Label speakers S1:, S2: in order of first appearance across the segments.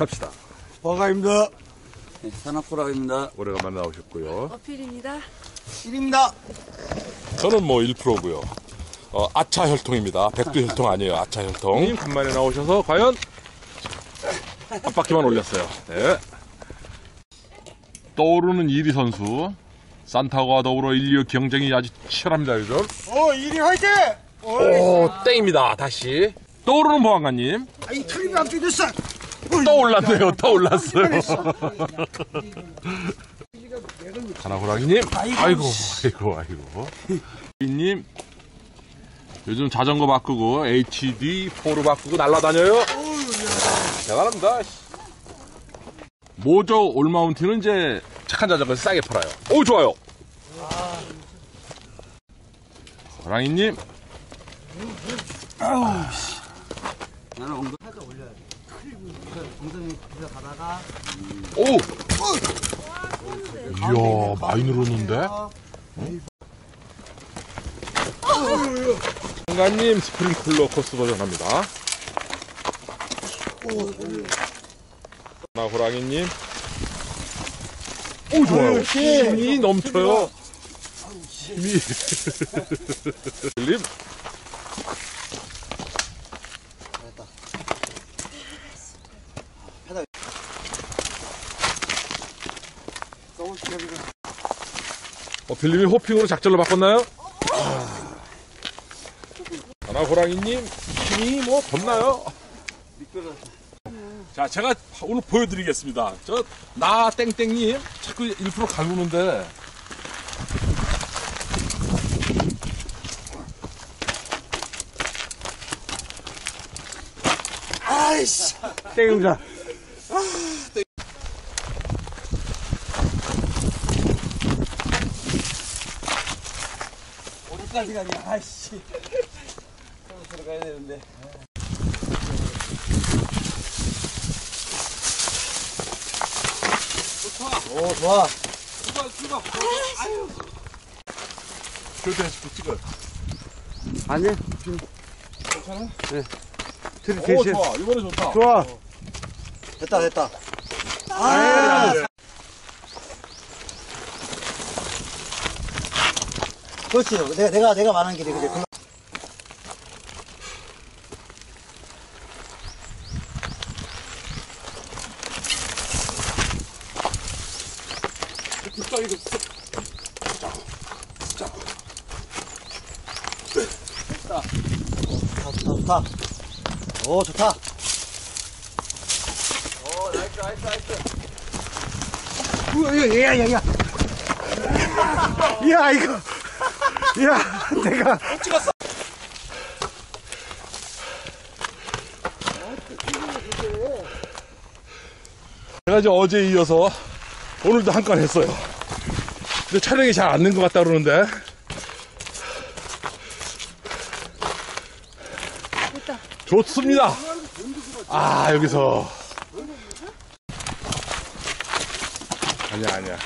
S1: 갑시다.
S2: 버가입니다.
S3: 네, 산악보라입니다.
S1: 오래간만에 나오셨고요.
S4: 어필입니다.
S2: 1입니다.
S1: 저는 뭐 1%고요. 어, 아차 혈통입니다. 백두 혈통 아니에요. 아차 혈통. 님 간만에 나오셔서 과연 한 바퀴만 올렸어요. 네. 떠오르는 2위 선수. 산타와 더불어 1, 2위 경쟁이 아주 치열합니다, 요즘.
S2: 어, 1위 화이팅!
S1: 오, 땡입니다. 다시. 떠오르는 보안관님.
S2: 아, 이 틀림이 앞쪽에 됐어.
S1: 떠올랐네요. 떠올랐어요. 가나호랑이님. 아이고, 아이고, 아이고. 님 요즘 자전거 바꾸고 HD4로 바꾸고 날라다녀요. 대단합니다. 모저 올마운틴은 이제 착한 자전거 싸게 팔아요. 오, 좋아요. 호랑이님.
S3: 나는 엉덩이
S1: 오! 이야, 많이 늘었는데? 장관님 스프링클러 코스 버전 합니다. 나 호랑이님. 오, 좋아요. 힘이 넘쳐요. 힘이. 님. 어, 빌림이 호핑으로 작전을 바꿨나요? 하나 호랑이님 힘이 뭐 덧나요? 자, 제가 오늘 보여드리겠습니다. 저, 나 땡땡님 자꾸 일부러 갈구는데.
S2: 아이씨. 땡입니다. 어디까지 가냐, 아이씨. 들어가야 되는데. 오, 좋아.
S1: 교대해서 찍어요.
S2: 아니, 괜찮아? 네. 들이
S1: 오,
S2: 대신.
S1: 좋아. 이번에 좋다.
S2: 좋아. 됐다, 됐다. 아, 그렇지. 내가, 내가, 내가 말하는 길이? 그-
S1: 좋다, 이거.
S2: 좋다, 좋다, 좋다. 오, 좋다. 오, 나이스, 나이스, 나이스. 우와, 야, 야, 야, 야. 야, 이거. 야, 내가.
S1: 제가 이제 어제 이어서 오늘도 한 건 했어요. 근데 촬영이 잘 안 된 것 같다 그러는데. 좋습니다. 아, 여기서. 아니야, 아니야.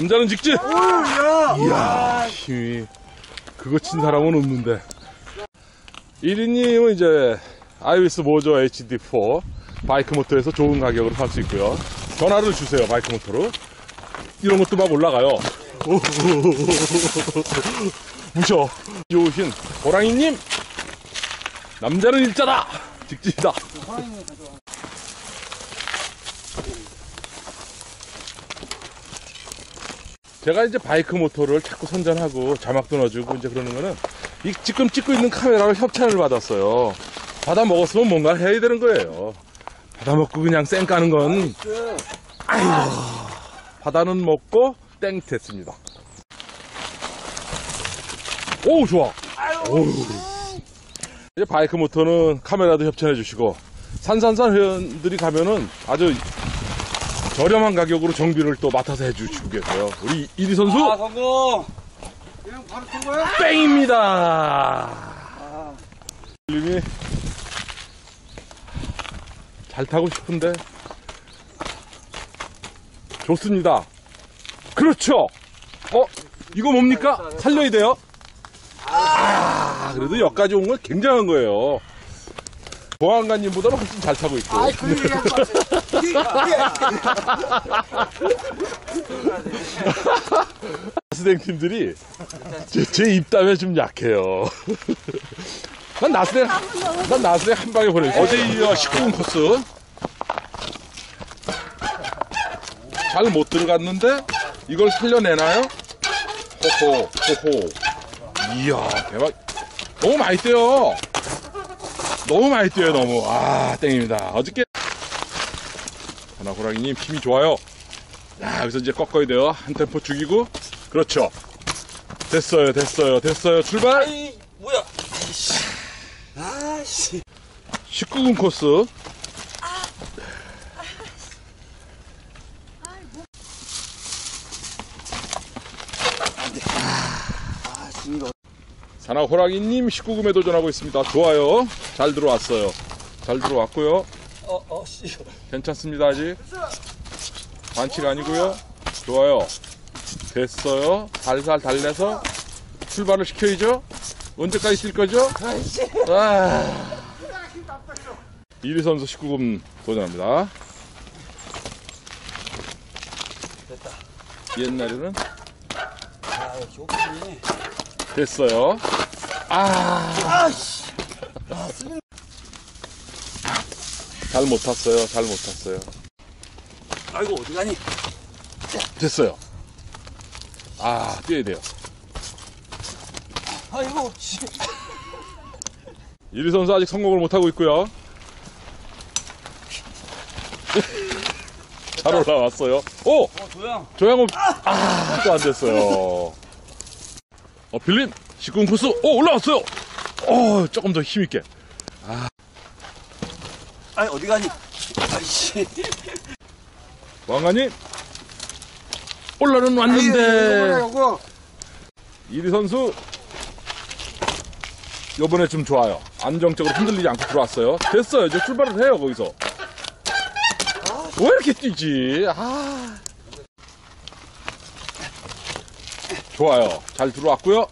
S1: 남자는 직진! 이야, 힘이. 그거 친 사람은 없는데. 1위님은 이제 아이위스 모조 HD4 바이크 모터에서 좋은 가격으로 살 수 있고요. 전화를 주세요, 바이크 모터로. 이런 것도 막 올라가요. 무셔. 좋으신 호랑이님! 남자는 일자다! 직진이다! 제가 이제 바이크 모터를 자꾸 선전하고 자막도 넣어주고 이제 그러는 거는 이 지금 찍고 있는 카메라로 협찬을 받았어요. 받아 먹었으면 뭔가 해야 되는 거예요. 받아 먹고 그냥 쌩 까는 건 아이고 바다는 먹고 땡 됐습니다. 오 좋아. 오. 이제 바이크 모터는 카메라도 협찬해 주시고 산산산 회원들이 가면은 아주 저렴한 가격으로 정비를 또 맡아서 해주시고 계세요. 우리 이리 선수
S3: 아, 성공!
S2: 그냥 바로 쏜 거야?
S1: 땡입니다. 님이 잘 타고 싶은데 좋습니다. 그렇죠. 어 이거 뭡니까? 살려야 돼요. 야, 그래도 여기까지 온 건 굉장한 거예요. 보안관님보다는 훨씬 잘 타고 있고.
S2: 아이, 그 얘기할 것
S1: 나스댕 팀들이 제, 제 입담에 좀 약해요. 난 나스댕, 난 나스댕 한 방에 보내줘. 어제 이 19분 코스. 잘 못 들어갔는데 이걸 살려내나요? 호호, 호호. 이야, 대박. 너무 많이 뛰어요. 너무 많이 뛰어요, 너무. 아, 땡입니다. 어저께. 하나 호랑이님 힘이 좋아요. 야, 여기서 이제 꺾어야 돼요. 한 템포 죽이고. 그렇죠. 됐어요, 됐어요, 됐어요. 출발!
S3: 아이, 뭐야. 아이씨. 아이씨.
S1: 19분 코스.
S2: 아,
S1: 사나 호랑이님 19금에 도전하고 있습니다. 좋아요. 잘 들어왔어요. 잘 들어왔고요. 괜찮습니다, 아직. 반칙 아니고요. 좋아요. 됐어요. 살살 달래서 출발을 시켜야죠. 언제까지 뛸 거죠? 아. 이리 선수 19금 도전합니다. 옛날에는
S3: 아, 역시 오픈이네.
S1: 됐어요. 아. 잘 못 탔어요. 잘 못 탔어요.
S3: 아이고, 어디 가니?
S1: 됐어요. 아, 뛰어야 돼요.
S3: 아이고, 씨.
S1: 이리 선수 아직 성공을 못 하고 있고요. 잘 올라왔어요. 오!
S3: 어, 조양.
S1: 조양호, 아, 또 안 됐어요. 어, 빌림, 19금 코스, 오, 올라왔어요! 어, 조금 더 힘있게.
S3: 아 이, 어디 가니? 아이씨.
S1: 왕관님, 올라는 왔는데,
S2: 요거.
S1: 이리 선수, 요번에 좀 좋아요. 안정적으로 흔들리지 않고 들어왔어요. 됐어요. 이제 출발을 해요, 거기서. 왜 이렇게 뛰지? 아. 좋아요. 잘 들어왔고요.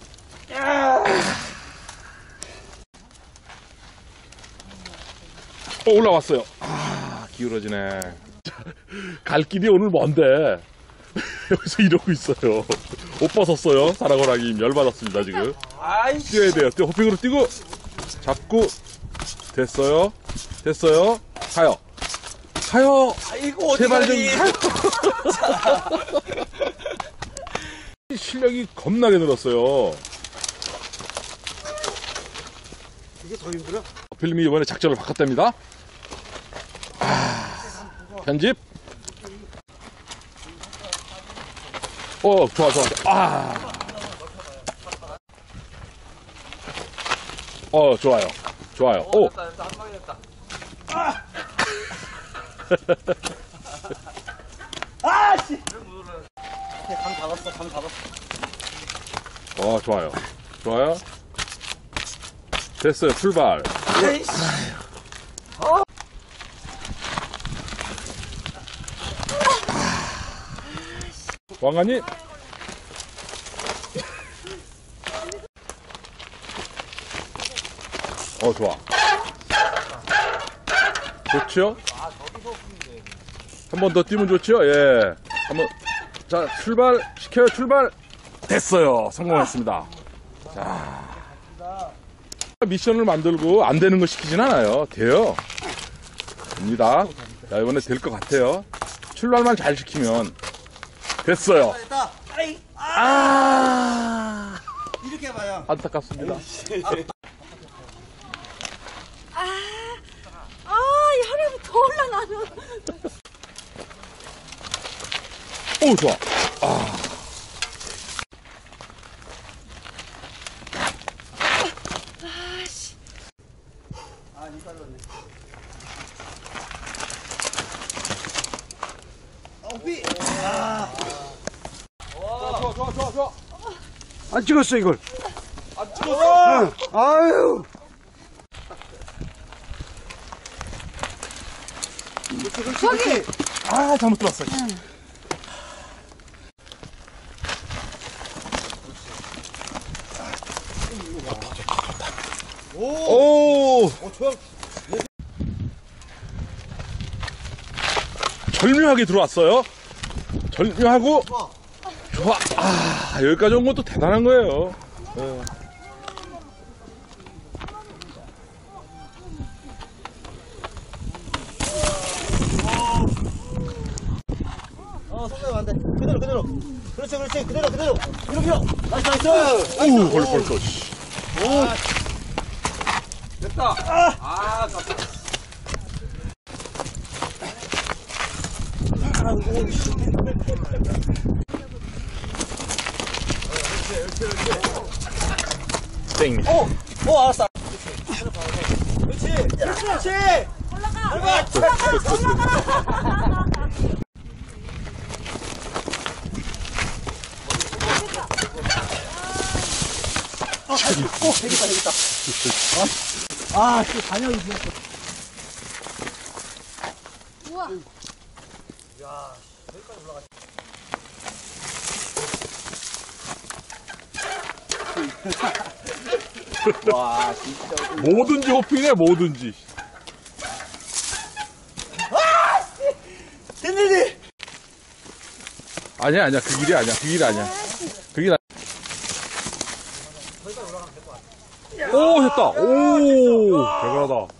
S1: 어, 올라왔어요. 아, 기울어지네. 갈 길이 오늘 먼데. 여기서 이러고 있어요. 옷 벗었어요. 사랑호랑이 열받았습니다, 지금.
S3: 아이씨.
S1: 뛰어야 돼요. 뛰어, 호핑으로 뛰고, 잡고, 됐어요. 됐어요. 가요. 가요.
S3: 아이고,
S1: 제발 좀? 가요. 실력이 겁나게 늘었어요.
S2: 이게 더 힘들어?
S1: 필름이 이번에 작전을 바꿨답니다. 아, 편집. 어, 좋아, 좋아. 아. 어, 좋아요. 좋아요. 오.
S2: 감 잡았어, 감 잡았어.
S1: 어, 좋아요. 좋아요. 됐어요. 출발.
S3: 아이씨.
S1: 왕관님. 어, 좋아. 좋죠? 한번 더 뛰면 좋죠? 예. 한 번. 자, 출발, 시켜요, 출발. 됐어요. 성공했습니다. 자. 미션을 만들고 안 되는 거 시키진 않아요. 돼요. 됩니다. 자, 이번에 될 것 같아요. 출발만 잘 시키면. 됐어요.
S2: 됐다.
S3: 아이.
S1: 아,
S2: 이렇게 해봐요.
S1: 안타깝습니다.
S4: 아, 이 하루에 더 올라가는.
S1: 오, 좋아.
S2: 아, 이빨 넣네. 어, 삐!
S1: 좋아, 좋아, 좋아, 좋아.
S2: 안 찍었어, 이걸. 안 찍었어? 응. 아유.
S4: 저기,
S1: 아, 잘못 들었어. 오! 절묘하게 들어왔어요. 절묘하고 좋아. 아 여기까지 온 것도 대단한 거예요. 예.
S2: 어, 손가락 안 돼. 그대로, 그대로. 그렇지, 그렇지. 그대로, 그대로. 밀어, 밀어. 나이스, 나이스.
S1: 오 걸릴 뻔했어. 씨.
S2: 됐다. 아, 아, 깝다.
S1: 땡.
S2: 오, 오, 알았어. 그렇지. 그렇지.
S4: 올라가.
S2: 올라가. 오, 되겠다, 되겠다. 아, 씨, 반영이 지났어.
S4: 우와.
S2: 와, 진짜.
S1: 뭐든지 호핑해 뭐든지.
S2: 됐는데.
S1: 아니야 아니야 그 길이 아니야 그 길이 아니야. 그 길. 아니야. 오 됐다. 오 대단하다.